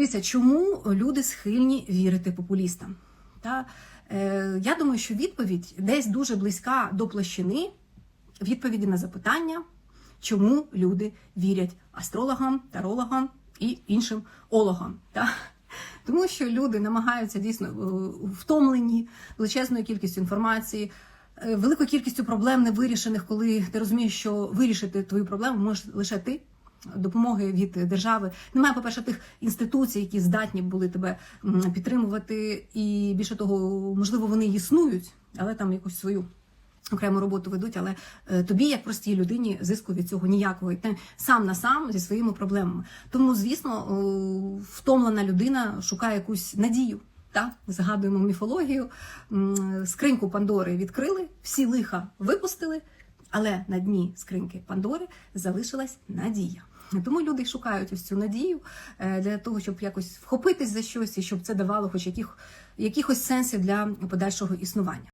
Дивіться, чому люди схильні вірити популістам? Та, е, я думаю, що відповідь десь дуже близька до площини відповіді на запитання, чому люди вірять астрологам, тарологам і іншим ологам. Та? Тому що люди намагаються дійсно е, втомлені величезною кількістю інформації, е, великою кількістю проблем невирішених, коли ти розумієш, що вирішити твою проблему можеш лише ти. Допомоги від держави немає, по-перше, тих інституцій, які здатні були тебе підтримувати, і більше того, можливо, вони існують, але там якусь свою окрему роботу ведуть. Але е, тобі, як простій людині, зиску від цього ніякого. І ти сам на сам зі своїми проблемами. Тому, звісно, втомлена людина шукає якусь надію. Так, згадуємо міфологію. Скриньку Пандори відкрили, всі лиха випустили, але на дні скриньки Пандори залишилась надія. Тому люди шукають ось цю надію е, для того, щоб якось вхопитись за щось і щоб це давало хоч яких, якихось сенсів для подальшого існування.